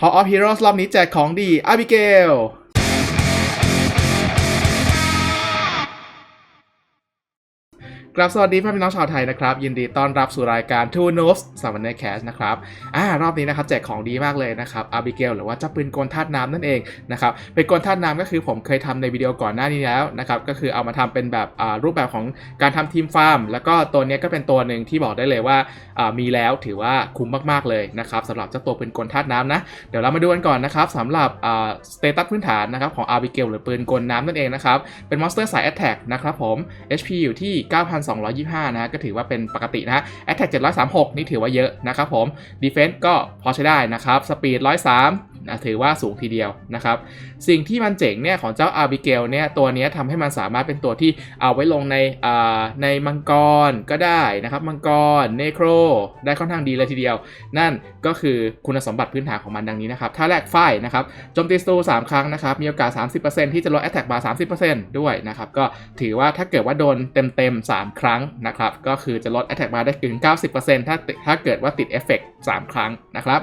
Hall of Heroes รอบนี้แจกของดีอาบิเกล ครับสวัสดีพ่อพี่น้องชาวไทยนะครับ ยินดีต้อนรับสู่รายการ Two Notes สามวันในแคสนะครับอ่ารอบนี้นะครับแจกของดีมากเลยนะครับอาบิเกลหรือว่าเจ้าปืนกลธาตุน้ำนั่นเองนะครับเป็นกลธาตุน้ำก็คือผมเคยทำในวิดีโอก่อนหน้านี้แล้วนะครับก็คือเอามาทำเป็นแบบรูปแบบของการทำทีมฟาร์ม แล้วก็ตัวนี้ก็เป็นตัวหนึ่งที่บอกได้เลยว่ามีแล้วถือว่าคุ้มมากๆเลยนะครับสำหรับเจ้าตัวปืนกลธาตุน้ำนะเดี๋ยวเรามาดูกันก่อนนะครับสำหรับสเตตัสพื้นฐานนะครับของอาร์บิเกลหรือปืนกลน้ำนั่นเองนะครับเป็นมอนสเตอร์สาย Attack นะครับผม HP อยู่ที่225 นะฮะก็ถือว่าเป็นปกตินะฮะ Attack 736 นี่ถือว่าเยอะนะครับผม Defense ก็พอใช้ได้นะครับ Speed 103 นะถือว่าสูงทีเดียวนะครับ สิ่งที่มันเจ๋งเนี่ยของเจ้าอาร์บิเกลเนี่ยตัวนี้ทำให้มันสามารถเป็นตัวที่เอาไว้ลงในในมังกรก็ได้นะครับ มังกรเนโครได้ค่อนข้างดีเลยทีเดียว นั่นก็คือคุณสมบัติพื้นฐานของมันดังนี้นะครับ ถ้าแรกไฟนะครับโจมตีสตู3ครั้งนะครับ มีโอกาส 30%ที่จะลด Attack bar 30%ด้วยนะครับ ก็ถือว่าถ้าเกิดว่าโดนเต็มๆ 3 ครั้งนะครับ ก็คือจะลด Attack bar ได้ถึง 90%ถ้าถ้าเกิดว่าติดเอฟเฟกต์3ครั้งนะครับ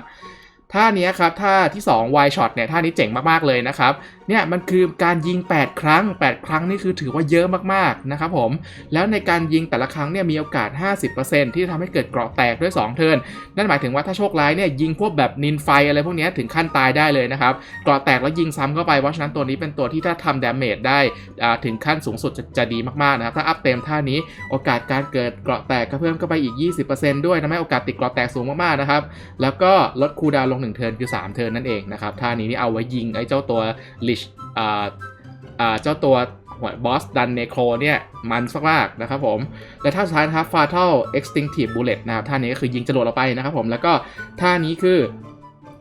ท่านี้ครับท่าที่2 wide shot เนี่ยท่านี้เจ๋งมากๆเลยนะครับเนี่ยมันคือการยิง 8 ครั้ง 8 ครั้งนี่คือถือว่าเยอะมากๆนะครับผม แล้วในการยิงแต่ละครั้งเนี่ยมีโอกาส 50%ที่จะทำให้เกิดเกราะแตกด้วย 2 เทิร์นนั่นหมายถึงว่าถ้าโชคร้ายเนี่ยยิงพวกแบบนินไฟอะไรพวกนี้ถึงขั้นตายได้เลยนะครับเกราะแตกแล้วยิงซ้ำเข้าไปเพราะฉะนั้นตัวนี้เป็นตัวที่ถ้าทำดาเมจได้ถึงขั้นสูงสุดจะจะดีมากๆนะครับถ้าอัพเต็มท่านี้โอกาสการเกิดเกราะแตกก็เพิ่มเข้าไปอีก 20%ด้วยทำให้โอกาสติดเกราะแตกสูงมากๆนะครับแล้วก็ลดคูดาวน์ลง1เทิร์นคือ3เทิร์นนั่นเองนะครับท่านี้นี่เอาไว้ยิงไอ้เจ้าตัวลิชเจ้าตัวหัวบอสดันเนโครเนี่ย มันสักมากนะครับผม และท่าสุดท้ายนะครับ Fatal Extinctive Bullet นะครับท่านี้ก็คือยิงจรวดออกไปนะครับผม แล้วก็ท่านี้คือ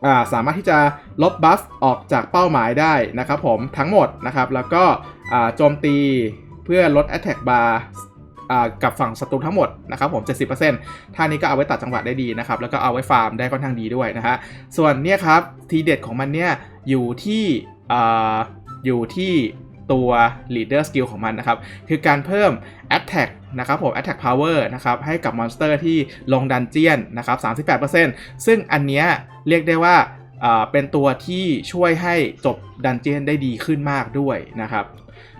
อสามารถที่จะลบบัฟออกจากเป้าหมายได้นะครับผมทั้งหมดนะครับ แล้วก็โจมตีเพื่อลด Attack Bar อ่ากับฝั่งศัตรูทั้งหมดนะครับผม 70%ท่านี้ก็เอาไว้ตัดจังหวะได้ดีนะครับ แล้วก็เอาไว้ฟาร์มได้ค่อนข้างดีด้วยนะฮะ ส่วนเนี่ยครับทีเด็ดของมันเนี่ยอยู่ที่ ออยู่ที่ตัว leader skill ของมันนะครับ คือการเพิ่ม attack นะครับผม attack power นะครับให้กับมอนสเตอร์ที่ลงดันเจียนนะครับ 38%ซึ่งอันเนี้ยเรียกได้ว่า เป็นตัวที่ช่วยให้จบดันเจียนได้ดีขึ้นมากด้วยนะครับ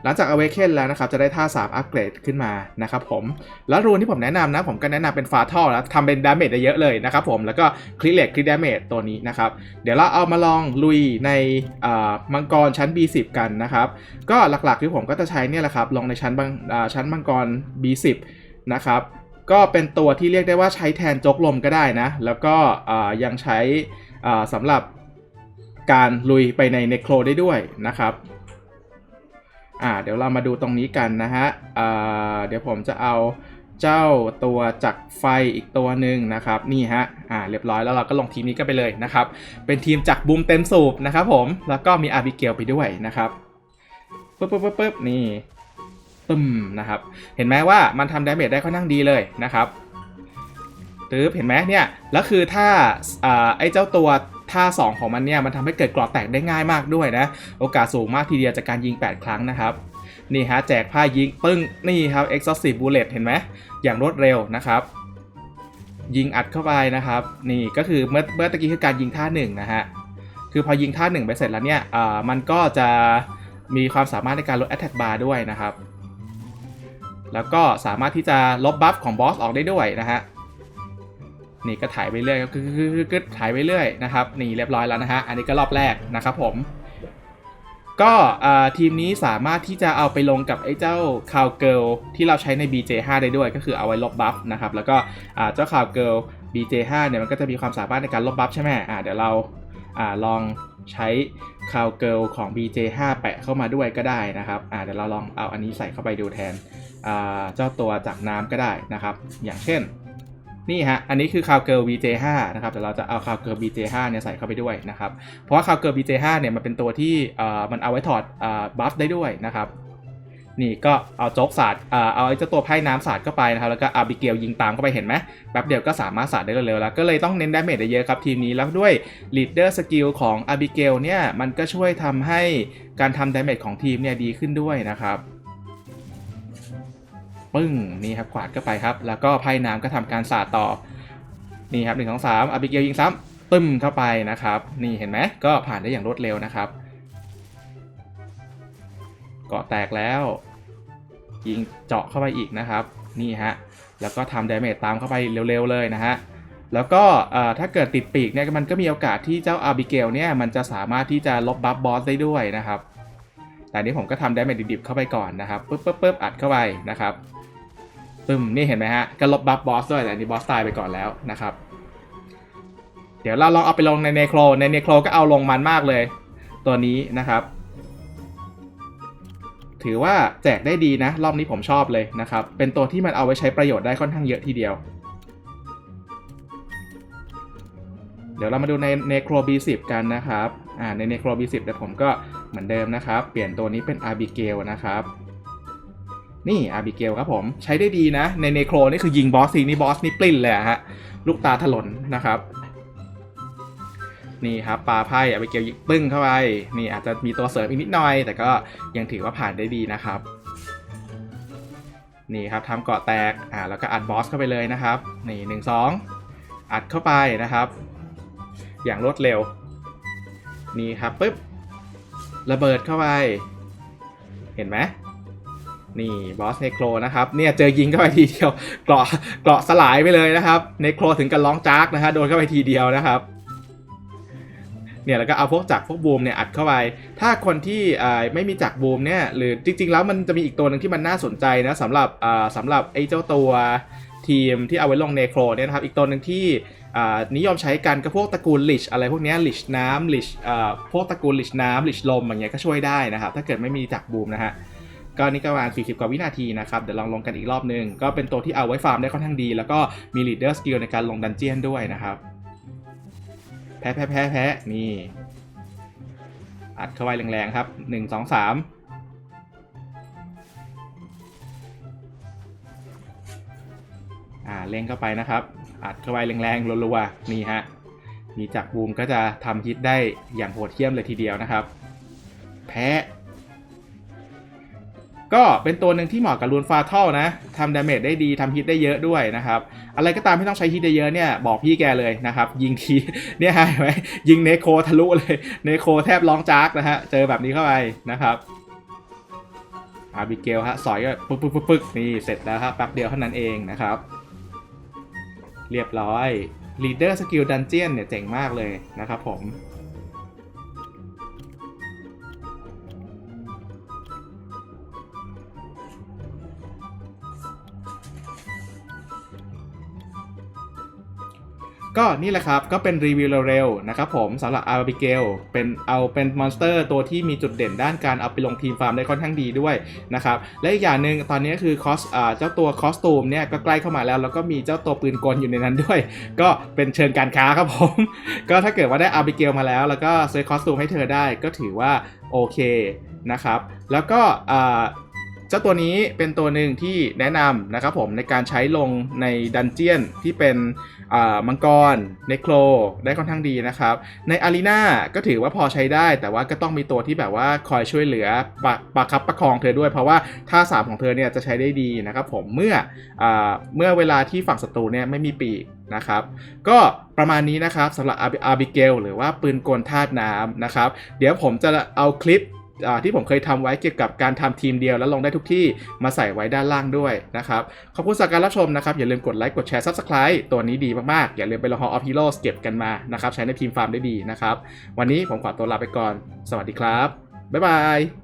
หลังจาก Awaken แล้วนะครับ จะได้ท่า 3 อัปเกรดขึ้นมานะครับผม แล้วรูนที่ผมแนะนำนะ ผมก็แนะนำเป็น f a t a l แล้วทำเป็นดาเมจได้เยอะเลยนะครับผม แล้วก็คลิเลตคลิดาเมจตัวนี้นะครับ เดี๋ยวเราเอามาลองลุยในมังกรชั้น B10 กันนะครับ ก็หลักๆที่ผมก็จะใช้เนี่ยแหละครับ ลองในชั้นบังชั้นมังกร B10 นะครับ ก็เป็นตัวที่เรียกได้ว่าใช้แทนจกลมก็ได้นะ แล้วก็ยังใช้ สำหรับการลุยไปในเนโครได้ด้วยนะครับอ่าเดี๋ยวเรามาดูตรงนี้กันนะฮะอ่าเดี๋ยวผมจะเอาเจ้าตัวจักรไฟอีกตัวหนึ่งนะครับนี่ฮะอ่าเรียบร้อยแล้วเราก็ลงทีมนี้กันไปเลยนะครับเป็นทีมจักรบูมเต็มสูบนะครับผมแล้วก็มีอาร์บิเกลไปด้วยนะครับปึ๊บปึ๊บปึ๊บปึ๊บนี่ตึมนะครับ เห็นไหมว่ามันทำดาเมจได้ค่อนข้างดีเลยนะครับึ๊บเห็นไหมเนี่ยแล้วคือถ้าไอ้เจ้าตัวท่า 2 ของมันเนี่ยมันทำให้เกิดกรอบแตกได้ง่ายมากด้วยนะ โอกาสสูงมากทีเดียวจากการยิง 8 ครั้งนะครับ นี่ฮะแจกผ้ายิงปึ้ง นี่ครับ exhaustive bullet เห็นไหมอย่างรวดเร็วนะครับ ยิงอัดเข้าไปนะครับ นี่ก็คือเมื่อเมื่อตะกี้คือการยิงท่าหนึ่งนะฮะคือพอยิงท่าหนึ่งไปเสร็จแล้วเนี่ยมันก็จะมีความสามารถในการลด attack bar ด้วยนะครับ แล้วก็สามารถที่จะลบบัฟของบอสออกได้ด้วยนะฮะ นี่ก็ถ่ายไปเรื่อยก็คือถ่ายไปเรื่อยนะครับนี่เรียบร้อยแล้วนะฮะอันนี้ก็รอบแรกนะครับผมก็ทีมนี้สามารถที่จะเอาไปลงกับไอ้เจ้าคาวเกิลที่เราใช้ใน BJ5 ได้ด้วยก็คือเอาไว้ลบบัฟนะครับแล้วก็เจ้าคาวเกิล BJ5 เนี่ยมันก็จะมีความสามารถในการลบบัฟใช่ไหมอ่าเดี๋ยวเราอ่าลองใช้คาวเกิลของ BJ5 แปะเข้ามาด้วยก็ได้นะครับอ่าเดี๋ยวเราลองเอาอันนี้ใส่เข้าไปดูแทนอ่าเจ้าตัวจากน้ำก็ได้นะครับ อย่างเช่น นี่ฮะ อันนี้คือ Cowgirl BJ5 นะครับแต่เราจะเอา Cowgirl BJ5 เนี่ยใส่เข้าไปด้วยนะครับ เพราะว่า Cowgirl BJ5 เนี่ยมันเป็นตัวที่เอ่อมันเอาไว้ถอดอ่าบัฟได้ด้วยนะครับ นี่ก็เอาโจ๊กสาดเอาไอ้เจ้าตัวไพ่น้ำสาดเข้าไปนะครับ แล้วก็อาบิเกลยิงตามเข้าไปเห็นไหมแป๊บเดียวก็สามารถสาดได้เร็วๆแล้ว ก็เลยต้องเน้นดาเมจเยอะครับทีมนี้ แล้วด้วย leader skill ของอาบิเกลเนี่ย มันก็ช่วยทำให้การทำดาเมจของทีมเนี่ยดีขึ้นด้วยนะครับ ปึ้งนี่ครับขวาดเข้าไปครับ แล้วก็ไพ่น้ำก็ทำการสาดต่อนี่ครับหนึ่งสองสามอาบิเกลยิงซ้ตึ้มเข้าไปนะครับ นี่เห็นไหมก็ผ่านได้อย่างรวดเร็วนะครับเกาะแตกแล้ว ยิงเจาะเข้าไปอีกนะครับนี่ฮะแล้วก็ทำดาเมจตามเข้าไปเร็วๆเลยนะฮะแล้วก็ถ้าเกิดติดปีกเนี่ยมันก็มีโอกาสที่เจ้าอาบิเกลเนี่ยมันจะสามารถที่จะลบบัฟบอสได้ด้วยนะครับแต่นี้ผมก็ทำดเมจดิบๆเข้าไปก่อนนะครับปึ๊บปึ๊บปึ๊บอัดเข้าไปนะครับ ปึ้มนี่เห็นไหมฮะก็ลบบัฟบอสด้วยแต่อันนี้บอสตายไปก่อนแล้วนะครับ เดี๋ยวเราลองเอาไปลงในเนโครในเนโครก็เอาลงมันมากเลย ตัวนี้นะครับ ถือว่าแจกได้ดีนะ รอบนี้ผมชอบเลยนะครับ เป็นตัวที่มันเอาไว้ใช้ประโยชน์ได้ค่อนข้างเยอะทีเดียว เดี๋ยวเรามาดูใน Necro B10 กันนะครับอ่าใน Necro B10 เดี๋ยวผมก็เหมือนเดิมนะครับ เปลี่ยนตัวนี้เป็น Abigail นะครับ นี่ Abigail ครับผมใช้ได้ดีนะ ใน Necro นี่คือยิงบอสทีนี่บอสนี่ปลิ้นเลยฮะลูกตาถลนนะครับ นี่ครับปลาไพ่ Abigail ยิงปึ้งเข้าไปนี่อาจจะมีตัวเสริมอีกนิดหน่อย แต่ก็ยังถือว่าผ่านได้ดีนะครับ นี่ครับทำเกาะแตกอ่าแล้วก็อัดบอสเข้าไปเลยนะครับ นี่หนึ่งสองอัดเข้าไปนะครับ อย่างรวดเร็ว นี่ครับปึ๊บระเบิดเข้าไป เห็นไหม นี่บอสเนโครนะครับเนี่ยเจอยิงเข้าไปทีเดียวเกราะเกราะสลายไปเลยนะครับเนโครถึงกับร้องจากนะฮะโดนเข้าไปทีเดียวนะครับเนี่ยแล้วก็เอาพวกจักรพวกบูมเนี่ยอัดเข้าไป ถ้าคนที่ไม่มีจักรบูมเนี่ยหรือจริง ๆ แล้วมันจะมีอีกตัวหนึ่งที่มันน่าสนใจนะสำหรับสำหรับไอ้เจ้าตัวทีมที่เอาไว้ลงเนโครเนี่ยนะครับอีกตัวหนึ่งที่นิยมใช้กันก็พวกตระกูลลิชอะไรพวกนี้ลิชน้ำลิชพวกตระกูลลิชน้ำลิชลมอย่างเงี้ยก็ช่วยได้นะครับถ้าเกิดไม่มีจักรบูมนะฮะ ก็นี่ก็ประมาณ 40 กว่าวินาทีนะครับ เดี๋ยวลองลงกันอีกรอบนึง ก็เป็นตัวที่เอาไว้ฟาร์มได้ค่อนข้างดี แล้วก็มี leader skill ในการลงดันเจียนด้วยนะครับ แพ้แพ้แพ้แพ้นี่ อัดเข้าไปแรงๆครับ 1 2 3อ่าเล่งเข้าไปนะครับ อัดเข้าไปแรงๆรัวๆนี่ฮะมีจักรบูมก็จะทำฮิตได้อย่างโหดเหี้ยมเลยทีเดียวนะครับ แพ้ ก็เป็นตัวหนึ่งที่เหมาะกับรูนฟาเทลนะทำดาเมจได้ดีทำฮิตได้เยอะด้วยนะครับ อะไรก็ตามที่ต้องใช้ฮิตได้เยอะเนี่ย บอกพี่แกเลยนะครับ ยิงทีเนี่ยฮะเห็นไหมยิงเนโคทะลุเลย เนโคแทบร้องจากนะฮะ เจอแบบนี้เข้าไปนะครับอาบิเกลฮะสอยก็ปึ๊กปึ๊กปึ๊กปึ๊กนี่เสร็จแล้วครับแป๊บเดียวเท่านั้นเองนะครับ เรียบร้อย Leader Skill Dungeon เนี่ยเจ๋งมากเลยนะครับผม ก็นี่แหละครับ ก็เป็นรีวิวเร็วๆนะครับผมสำหรับอาร์บิเกลเป็นเอาเป็นมอนสเตอร์ตัวที่มีจุดเด่นด้านการเอาไปลงทีมฟาร์มได้ค่อนข้างดีด้วยนะครับ และอีกอย่างหนึ่งตอนนี้คือคอสอ่าเจ้าตัวคอสตูมเนี่ยก็ใกล้เข้ามาแล้ว แล้วก็มีเจ้าตัวปืนกลอยู่ในนั้นด้วย ก็เป็นเชิงการค้าครับผม ก็ถ้าเกิดว่าได้อาร์บิเกลมาแล้ว แล้วก็ซื้อคอสตูมให้เธอได้ก็ถือว่าโอเคนะครับ แล้วก็อ่า จ้าตัวนี้เป็นตัวหนึ่งที่แนะนำนะครับผมในการใช้ลงในดันเจียนที่เป็นมังกรเนโครได้ค่อนข้างดีนะครับ ในอารีนาก็ถือว่าพอใช้ได้ แต่ว่าก็ต้องมีตัวที่แบบว่าคอยช่วยเหลือปะประคับประคองเธอด้วย เพราะว่าท่าสามของเธอเนี่ยจะใช้ได้ดีนะครับผมเมื่ออเมื่อเวลาที่ฝั่งศัตรูเนี่ยไม่มีปีกนะครับ ก็ประมาณนี้นะครับสำหรับอาร์บิเกลหรือว่าปืนกลธาตุน้ำนะครับ เดี๋ยวผมจะเอาคลิป ที่ผมเคยทำไว้เกี่ยวกับการทำทีมเดียวแล้วลงได้ทุกที่มาใส่ไว้ด้านล่างด้วยนะครับ ขอบคุณสำหรับการรับชมนะครับ อย่าลืมกดไลค์กดแชร์ Subscribe ตัวนี้ดีมากๆ อย่าลืมไปลองฮอออฟฮีโร่เก็บกันมานะครับ ใช้ในทีมฟาร์มได้ดีนะครับ วันนี้ผมขอตัวลาไปก่อน สวัสดีครับ บ๊ายบาย